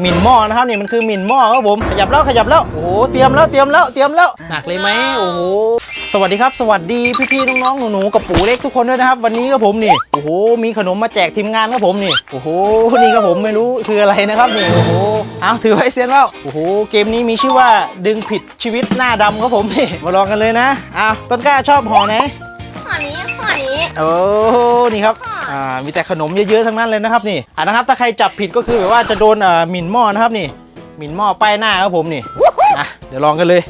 หมิ่นหม้อนะครับนี่มันคือหมิ่นหม้อครับผมขยับแล้วขยับแล้วโอ้โหเตรียมแล้วเตรียมแล้วเตรียมแล้วหนักเลยไหมโอ้โหสวัสดีครับ สวัสดีพี่ๆน้องๆหนูๆกับปู่เล็กทุกคนด้วยนะครับ วันนี้ครับผมนี่โอ้โหมีขนมมาแจกทีมงานครับผมนี่โอ้โหนี่ครับผมไม่รู้คืออะไรนะครับนี่โอ้โหเอาถือไว้เซียนแล้วโอ้โหเกมนี้มีชื่อว่าดึงผิดชีวิตหน้าดำครับผมนี่มาลองกันเลยนะอ้าวต้นกล้าชอบห่อไหนข้อนี้ข้อนี้โอ้นี่ครับ อ่ามีแต่ขนมเยอะๆทั้งนั้นเลยนะครับนี่อ่านะครับถ้าใครจับผิดก็คือแบบว่าจะโดนอ่าหมิ่นหม้อนะครับนี่หมิ่นหม้อป้ายหน้าครับผมนี่อะเดี๋ยวลองกันเลย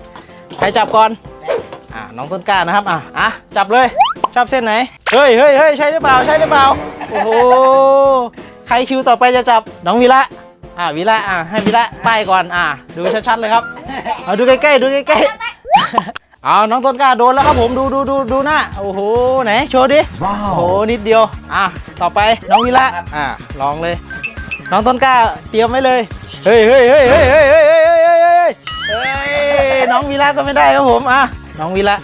ใครจับก่อนอ่าน้องต้นกล้านะครับอะอะจับเลยชอบเส้นไหนเฮ้ยเฮ้ยเฮ้ยใช่หรือเปล่าใช่หรือเปล่าโอ้โหใครคิวต่อไปจะจับน้องวีระอ่าวีระอ่าให้วีระป้ายก่อนอ่าดูชัดๆเลยครับเอาดูใกล้ๆดูใกล้ๆ เอาน้องต้นกล้าโดนแล้วครับผมดูดูดูดูหน้าโอ้โหไหนโชว์ดิโอ้โหนิดเดียวอะต่อไปน้องวิระอะลองเลย น้องต้นกล้าเตรียมไว้เลยเฮ้ยเฮ้ยเฮ้ยเฮ้ยเฮ้ยเฮ้ยเฮ้ยเฮ้ยเฮ้ยเฮ้ยเฮ้ยน้องวิระก็ไม่ได้ครับผมอะน้องวิระ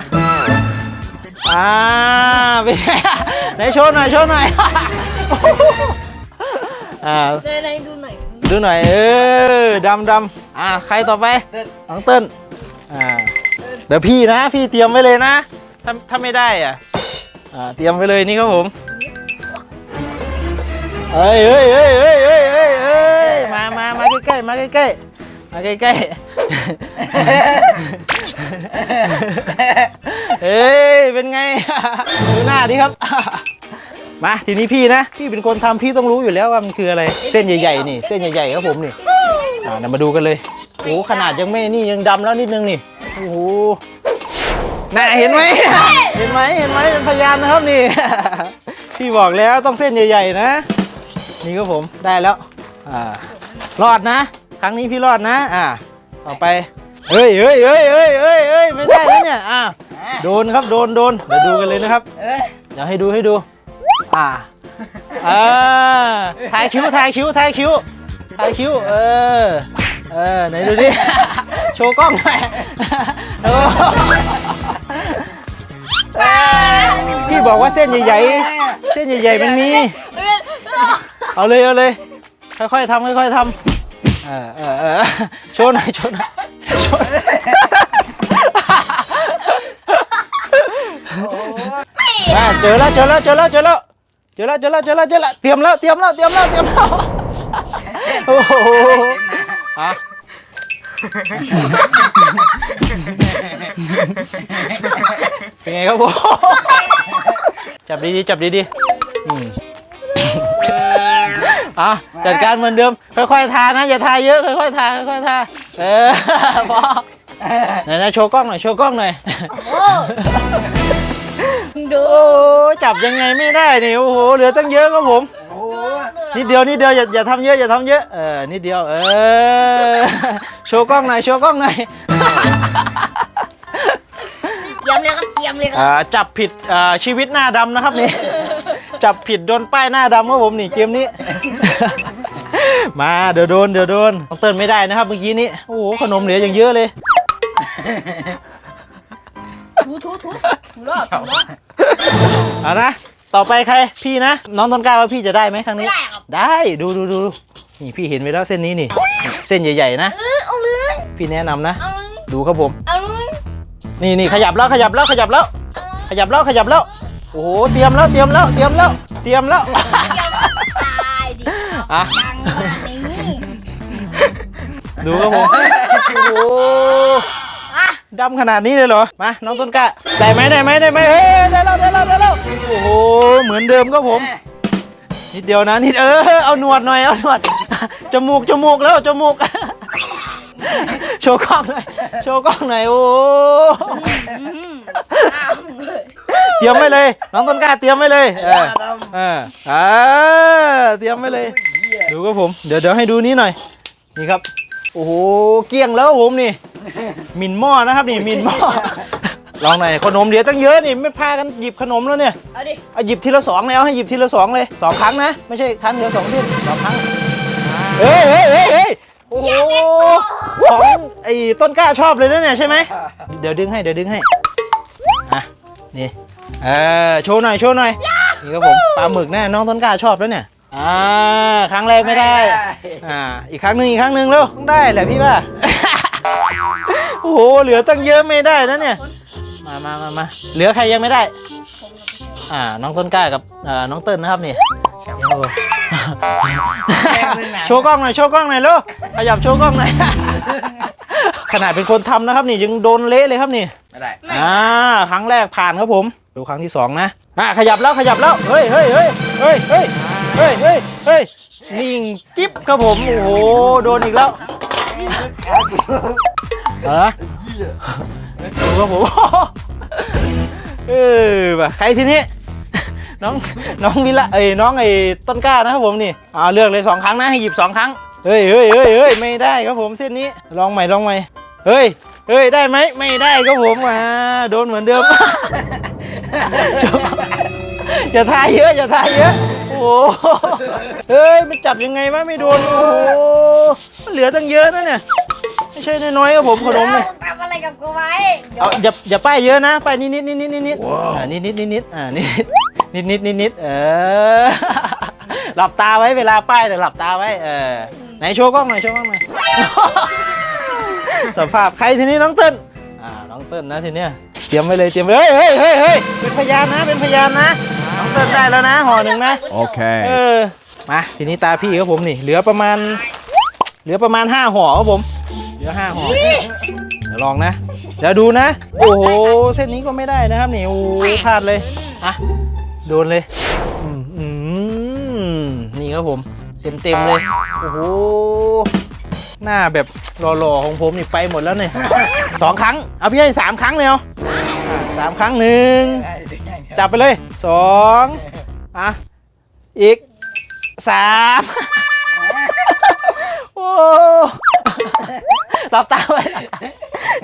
อ่าไม่ใช่อะไหนโชว์หน่อยโชว์หน่อยอ่าเลยเลยดูหน่อยดูหน่อยเออดำดำอ่าใครต่อไปน้องเติ้ลอ่า เดี๋ยวพี่นะพี่เตรียมไว้เลยนะ ถ้าถ้าไม่ได้อะอ่าเตรียมไว้เลยนี่ครับผมเอ้ยเอ้ยเอ้ยเอ้ยเอ้ยเอ้ยเอ้ยมามามาใกล้ๆมาใกล้ๆมาใกล้ๆเอ้ยเป็นไงดูหน้าดิครับ มาทีนี้พี่นะพี่เป็นคนทำพี่ต้องรู้อยู่แล้วว่ามันคืออะไรเส้นใหญ่ๆนี่ เส้นใหญ่ๆครับผมนี่อ่าเดี๋ยวมาดูกันเลยโอ้ขนาดยังไม่นี่ยังดำแล้วนิดนึงนี่ โอ้โหน่าเห็นไหม เห็นไหมเห็นไหมเป็นพยานนะครับนี่ พี่บอกแล้วต้องเส้นใหญ่ๆนะ นี่ครับผมได้แล้ว อ่ารอดนะ ครั้งนี้พี่รอดนะ อ่าต่อไปเฮ้ยเฮ้ยเฮ้ยเฮ้ยเฮ้ยเฮ้ยไม่ได้แล้วเนี่ยอ่าโดนครับโดนโดนเดี๋ยวดูกันเลยนะครับเดี๋ยวให้ดูให้ดู อ่าอ่าถ่ายคิ้วถ่ายคิ้วถ่ายคิ้วถ่ายคิ้วเออเออไหนดูดิ โชว์กล้องหน่อยโอ้เออพี่บอกว่าเส้นใหญ่ๆ เส้นใหญ่ๆมันมี เอาเลยเอาเลย ค่อยๆทำค่อยๆทำเออเออเออโชว์หน่อยโชว์หน่อยโชว์หน่อยอะเจอแล้วเจอแล้วเจอแล้วเจอแล้วเจอแล้วเจอแล้วเจอแล้วเจอแล้วเตรียมแล้วเตรียมแล้วเตรียมแล้วเตรียมแล้วโอ้โหอะ เป็นไงครับผมจับดีๆจับดีๆอืมอะจัดการเหมือนเดิม ค่อยๆทานะ อย่าทาเยอะค่อยๆทาค่อยๆทาเออพอไหนนะโชว์กล้องหน่อยโชว์กล้องหน่อยโอ้ดูโอ้จับยังไงไม่ได้นี่โอ้โหเหลือตั้งเยอะครับผม นิดเดียวนิดเดียวอย่าอย่าทำเยอะอย่าทำเยอะเออนิดเดียวเออโชว์กล้องหน่อยโชว์กล้องหน่อยเตรียมเลยก็เตรียมเลยก็อ่าจับผิดอ่าชีวิตหน้าดำนะครับนี่จับผิดโดนป้ายหน้าดำครับผมนี่เกมนี้ มาเดี๋ยวโดนเดี๋ยวโดนต้องเตือนไม่ได้นะครับเมื่อกี้นี้โอ้โหขนมเหลืออย่างเยอะเลย ถูถูถูถูรอบถูรอบเอานะ ต่อไปใครพี่นะ น้องต้นกล้าว่าพี่จะได้ไหมครั้งไม่นี้ได้ครับ ได้ดูดูดูดูนี่พี่เห็นไปแล้วเส้นนี้นี่ เส้นใหญ่ๆนะ เออเอาเลยพี่แนะนำนะ เอาเลยดูครับผม เอาเลยนี่นี่ขยับแล้วขยับแล้วขยับแล้ว ขยับแล้วขยับแล้ว โอ้โหเตรียมแล้วเตรียมแล้วเตรียมแล้วเตรียมแล้วเตรียมตายดิอะ ดังมากนี้ดูครับผม โอ้โหอะ ดำขนาดนี้เลยเหรอ มาน้องต้นกล้าได้ไหมได้ไหมได้ไหมเฮ้ยได้แล้วได้แล้วได้แล้วโอ้โหเหมือนเดิมครับผม นิดเดียวนะนิดเออเอาหนวดหน่อยเอาหนวดจมูกจมูกแล้วจมูก โชว์กล้องหน่อยโชว์กล้องหน่อยโอ้เตรียมไว้เลย น้องต้นกล้าเตรียมไว้เลยเออเอออ่าเตรียมไว้เลย ดูครับผม เดี๋ยวเดี๋ยวให้ดูนี้หน่อย นี่ครับ อ้โห เกลี้ยงแล้วผมนี่ หมิ่นหม้อนะครับนี่หมิ่นหม้อ ลองหน่อยขนมเดี๋ยวตั้งเยอะนี่ไม่พากันหยิบขนมแล้วเนี่ยเอาดิ เอาหยิบทีละสองเลยเอาให้หยิบทีละสองเลยสองครั้งนะไม่ใช่ครั้งเดียวสองทีสองครั้งเฮ้ยเฮ้ยเฮ้ยเฮ้ยโอ้โหของไอ้ต้นกล้าชอบเลยนะเนี่ยใช่ไหมเดี๋ยวดึงให้เดี๋ยวดึงให้อะนี่เออโชว์หน่อยโชว์หน่อยนี่ครับผมปลาหมึกแน่น้องต้นกล้าชอบแล้วเนี่ย อ่าครั้งแรกไม่ได้ อ่า อีกครั้งหนึ่งอีกครั้งหนึ่งแล้วต้องได้แหละพี่ว่า โอ้โห เหลือตั้งเยอะไม่ได้นะเนี่ย มามามามาเหลือใครยังไม่ได้ อ่า น้องต้นกล้ากับอ่าน้องเติ้ลนะครับนี่โอ้โหโชว์กล้องหน่อย โชว์กล้องหน่อยลูกขยับโชว์กล้องหน่อย ขนาดเป็นคนทำนะครับนี่ยังโดนเละเลยครับนี่ ไม่ได้อ่าครั้งแรกผ่านครับผม ดูครั้งที่สองนะ อ่าขยับแล้วขยับแล้ว เฮ้ยเฮ้ยเฮ้ยเฮ้ยเฮ้ย เฮ้ยเฮ้ยเฮ้ยนิ่งจิ๊บครับผม โอ้โห โดนอีกแล้วเออดูครับผมเออว่ะใครทีนี้น้องน้องวิละเอ้ยน้องไอ้ต้นกล้านะครับผมนี่อ่าเลือกเลยสองครั้งนะให้หยิบสองครั้งเฮ้ยเฮ้ยเฮ้ยเฮ้ยไม่ได้ครับผมเส้นนี้ลองใหม่ลองใหม่เฮ้ยเฮ้ยได้ไหมไม่ได้ครับผมอ่าโดนเหมือนเดิมอย่าทายเยอะอย่าทายเยอะ โอ้โหเฮ้ย มันจับยังไงวะไม่โดน โอ้โหมันเหลือตั้งเยอะนะเนี่ย ไม่ใช่น้อยๆครับผมขนมเนี่ยทำอะไรกับกูไว้เอาอย่าอย่าป้ายเยอะนะป้ายนิดนิดนิดนิดนิดนิดอ่านิดนิดนิดนิดอ่านิดนิดนิดนิดนิดเออ หลับตาไว้เวลาป้ายแต่ยหลับตาไว้เออไหนโชว์กล้องหน่อยโชว์กล้องหน่อย สภาพใครทีนี้น้องเติ้ลอ่าน้องเติ้ลนะทีเนี้ยเตรียมไว้เลยเตรียมไว้เฮ้ยเฮ้ยเฮ้ยเฮ้ยเป็นพยานนะเป็นพยานนะ น้องเติ้ลได้แล้วนะห่อหนึ่งนะเอ Okay. อมาทีนี้ตาพี่ครับผมนี่ เหลือประมาณ เหลือประมาณห้าห่อครับผม เหลือห้าห่อ เดี๋ยวลองนะ เดี๋ยวดูนะ โอ้โห เส้นนี้ก็ไม่ได้นะครับนี่ โอ้โหพลาดเลยอะโดนเลยอืมอืมนี่ครับผม เต็มเต็มๆเลย โอ้โห หน้าแบบหล่อๆของผมนี่ไปหมดแล้วเนี่ยสองครั้ง เอาพี่ให้สามครั้งเลยเอาอะสามครั้งหนึ่งได้ได้ได้ จับไปเลยสองอะอีกสามโอ้หลับตาไว้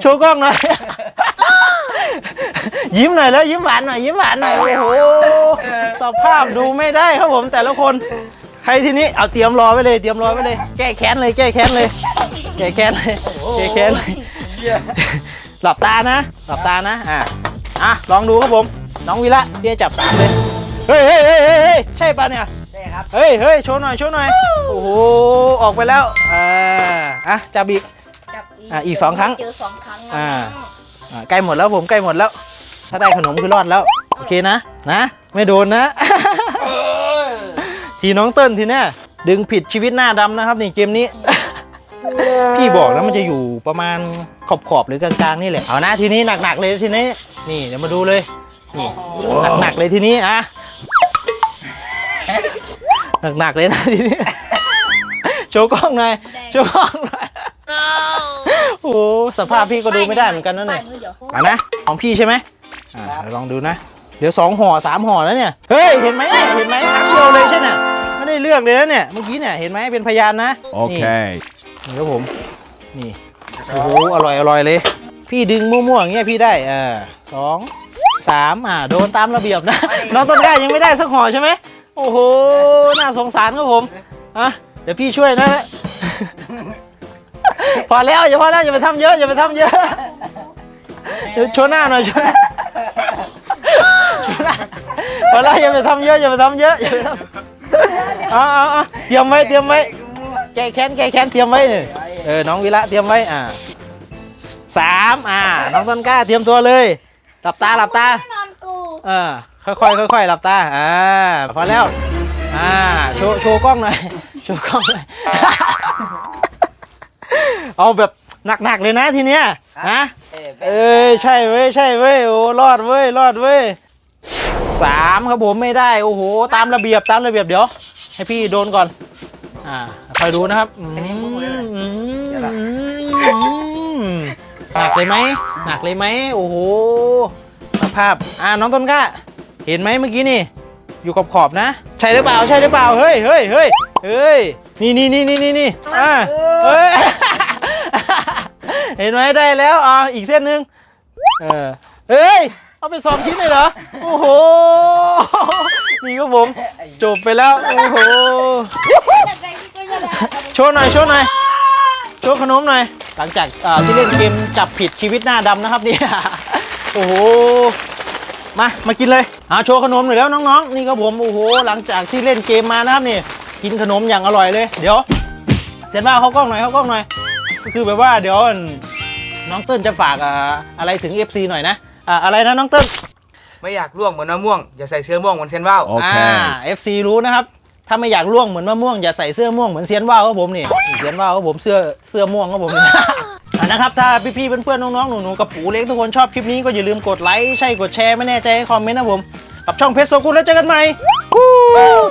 โชว์กล้องหน่อยยิ้มหน่อยแล้วยิ้มหวานหน่อยยิ้มหวานหน่อยโอ้โหสภาพดูไม่ได้ครับผมแต่ละคนใครทีนี้เอาเตรียมรอไว้เลยเตรียมรอไว้เลย แก้แค้นเลยแก้แค้นเลย แก้แค้นเลยแก้แค้นเลยเหี้ยหลับตานะ หลับตานะอะอะลองดูครับผม น้องวิระพี่ให้จับสามเลยเฮ้ยเฮ้ยเฮ้ยเฮ้ยเฮ้ยใช่ปะเนี่ยได้ครับ เฮ้ยเฮ้ยโชว์หน่อย โชว์หน่อย โอ้โห ออกไปแล้ว อ่า อะ จับอีก จับอีกอะอีกสองครั้ง เจอสองครั้งแล้วอ่า อ่าใกล้หมดแล้วผมใกล้หมดแล้ว ถ้าได้ขนมคือรอดแล้ว โอเคนะ นะ ไม่โดนนะ ทีน้องเติ้ลทีเนี้ยดึงผิดชีวิตหน้าดำนะครับนี่เกมนี้ พี่บอกแล้วมันจะอยู่ประมาณขอบขอบๆหรือกลางๆนี่แหละ เอานะทีนี้หนักๆเลยทีนี้ นี่เดี๋ยวมาดูเลย นี่หนักๆเลยทีนี้อะหนักๆเลยนะทีนี้โชว์กล้องหน่อยโชว์กล้องหน่อยโอ้โหสภาพพี่ก็ดูไม่ได้เหมือนกันนะเนี่ยป้ามือเดี๋ยวเขาเอานะของพี่ใช่ไหมอ่าเดี๋ยวลองดูนะ เดี๋ยวสองห่อสามห่อแล้วเนี่ยเฮ้ยเห็นไหมเห็นไหมครั้งเดียวเลยใช่ไหมไม่ได้เลือกเลยนะเนี่ยเมื่อกี้เนี่ยเห็นไหมเป็นพยานนะนี่ Okay. นี่ครับผมนี่โอ้โหอร่อยอร่อยเลย พี่ดึงมั่วๆอย่างเงี้ยพี่ได้เออสอง สามอ่าโดนตามระเบียบนะ น้องต้นกล้ายังไม่ได้สักห่อใช่ไหมโอ้โห น่าสงสารครับผมอะเดี๋ยวพี่ช่วยนะพอแล้วอย่าพอแล้วอย่าไปทำเยอะอย่าไปทำเยอะเดี๋ยวชว์หน้าหน่อยชว์หน้าโชว์หน้าพอแล้วอย่าไปทำเยอะอย่าไปทำเยอะอย่าไปทำเอาเอาเอาเตรียมไว้เตรียมไว้แก้แค้นแก้แค้นเตรียมไว้เนี่ยเออน้องวิระเตรียมไว้อ่าสามอ่าน้องต้นกล้าเตรียมตัวเลย หลับตาหลับตา นอนกูเออค่อยๆค่อยๆหลับตาอ่าพอแล้ว อ่าโชว์โชว์กล้องหน่อยโชว์กล้องหน่อย เอาแบบหนักๆเลยนะทีเนี้ยนะเอ้ยเอ้ยใช่เว้ยใช่เว้ยโอ้รอดเว้ยรอดเว้ยสามครับผมไม่ได้โอ้โหตามระเบียบตามระเบียบเดี๋ยว ให้พี่โดนก่อน อ่าคอยดูนะครับอืมอืมหนักเลยไหมหนักเลยไหมโอ้โหส ภาพ อ่าน้องต้นกล้า เห็นไหมเมื่อกี้นี่ อยู่ขอบขอบๆนะ ใช่หรือเปล่า ใช่หรือเปล่า เฮ้ยเฮ้ยเฮ้ยเฮ้ย นี่นี่นี่นี่นี่นี่อ่าเฮ้ย เห็นไหมได้แล้วอ่าอีกเส้นหนึ่งเออ เฮ้ย เอาไปสองชิ้นเลยเหรอ โอ้โห นี่ก็ผม จบไปแล้ว โอ้โหแต่ใจพี่ก็จะได้โชว์หน่อย โชว์หน่อย โชว์ขนมหน่อย หลังจากอ่าที่เล่นเกมจับผิดชีวิตหน้าดำนะครับเนี่ย โอ้โห มา มากินเลยอ่าโชว์ขนมหน่อยแล้วน้องๆ นี่ครับผม โอ้โห หลังจากที่เล่นเกมมานะครับนี่ กินขนมอย่างอร่อยเลย เดี๋ยว เสียนว่าเขากล้องหน่อยเขากล้องหน่อย ก็คือแบบว่าเดี๋ยวน้องเติ้ลจะฝากอ่าอะไรถึง FC หน่อยนะอ่าอะไรนะน้องเติ้ลไม่อยากล่วงเหมือนมะม่วง อย่าใส่เสื้อม่วงเหมือนเซนว่าวอ่า FC รู้นะครับถ้าไม่อยากล่วงเหมือนมะม่วงอย่าใส่เสื้อม่วงเหมือนเซียนว่าวครับผมนี่เซียนว่าวครับผมเสื้อเสื้อม่วงครับผม นี่อะนะครับถ้าพี่ๆเพื่อนๆน้องๆหนูๆกับปู่เล็กทุกคนชอบคลิปนี้ก็อย่าลืมกดไลค์ใช่กดแชร์ไม่แน่ใจให้คอมเมนต์นะผมกับช่องเพชรโซกุลแล้วเจอกันใหม่วู้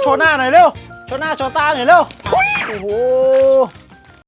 โชว์หน้าหน่อยเร็วโชว์หน้าโชว์ตาหน่อยเร็วโอ้โห